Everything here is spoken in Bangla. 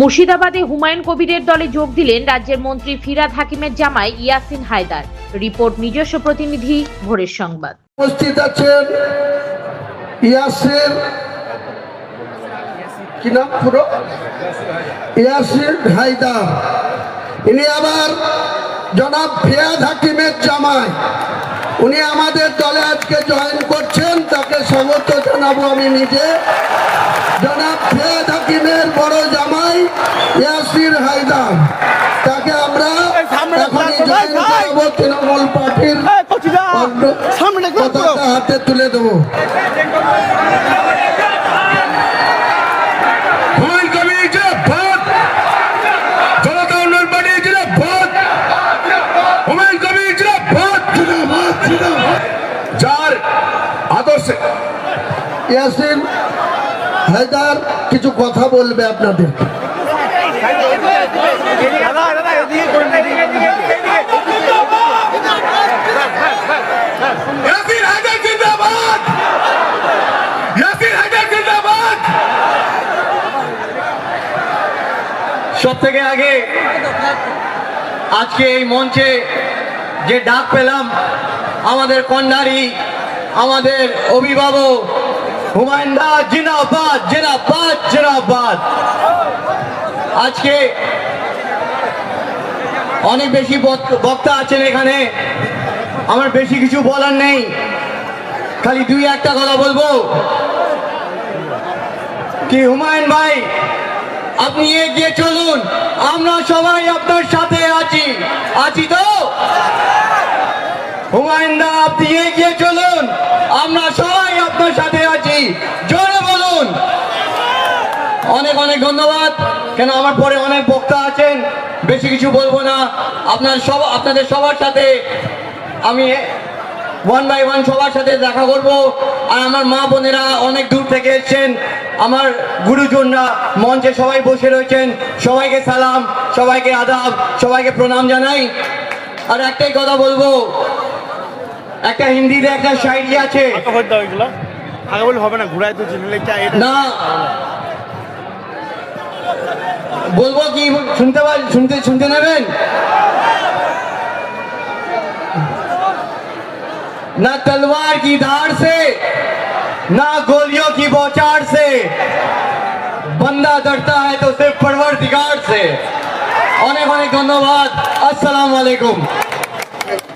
মুর্শিদাবাদে হুমায়ুন কবিরের দলে যোগ দিলেন রাজ্যের মন্ত্রী ফিরাদ হাকিমের জামাই ইয়াসিন হায়দার। রিপোর্ট নিজস্ব প্রতিনিধি ভোরের সংবাদ। উপস্থিত আছেন ইয়াসির কি নাম পুরো? ইয়াসির হায়দার। ইনি আবার জনাব ফিয়াদ হাকিমের জামাই। উনি আমাদের দলে আজকে জয়েন করছেন, তাকে স্বাগত জানাব আমি নিজে। জনাব ফিয়াদ হাকিমের বড় জামাই ইয়াসির হায়দার। তাকে আমরা তৃণমূল পার্টির সামনে পতাকা হাতে তুলে দেবো। যার আদর্শে ইয়াসিন হায়দার কিছু কথা বলবে আপনাদের। সব থেকে আগে আজকে এই মঞ্চে যে ডাক পেলাম আমাদের কন্যারি আমাদের অভিভাবক হুমায়ুন দা জিনাবাদ জিনাবাদ জিনাবাদ আজকে অনেক বেশি বক- বক্তা আছেন এখানে। আমার বেশি কিছু বলার নেই। খালি দুই একটা কথা বলব। কি হুমায়ুন ভাই, আপনি এগিয়ে চলুন। আমরা সবাই আপনার সাথে আছি। আছি তো? হুমায়ুন দা আপনি এগিয়ে চলুন। আমরা সবাই আপনার সাথে আছি। জোরে বলুন। অনেক অনেক ধন্যবাদ। কেন আমার পরে অনেক বক্তা আছেন, বেশি কিছু বলব না। আপনার সব, আপনাদের সবার সাথে আমি ওয়ান বাই ওয়ান সবার সাথে দেখা করব। আর আমার মা বোনেরা অনেক দূর থেকে এসেছেন। আমার গুরুজনরা মঞ্চে সবাই বসে রয়েছেন। সবাইকে সালাম, সবাইকে আদাব, সবাইকে প্রণাম জানাই। আর একটাই কথা বলব একটা হিন্দিতে একটা শায়রি আছে হয়ে দাও এগুলো আগে বলে হবে না ঘুরাই তো চিনলে এটা না বলবো কি শুনতে পার শুনতে শুনতে নেবেন ना तलवार की धार से ना गोलियों की बौछार से बंदा डरता है तो सिर्फ परवर से অনেক অনেক ধন্যবাদ আসসালামু আলাইকুম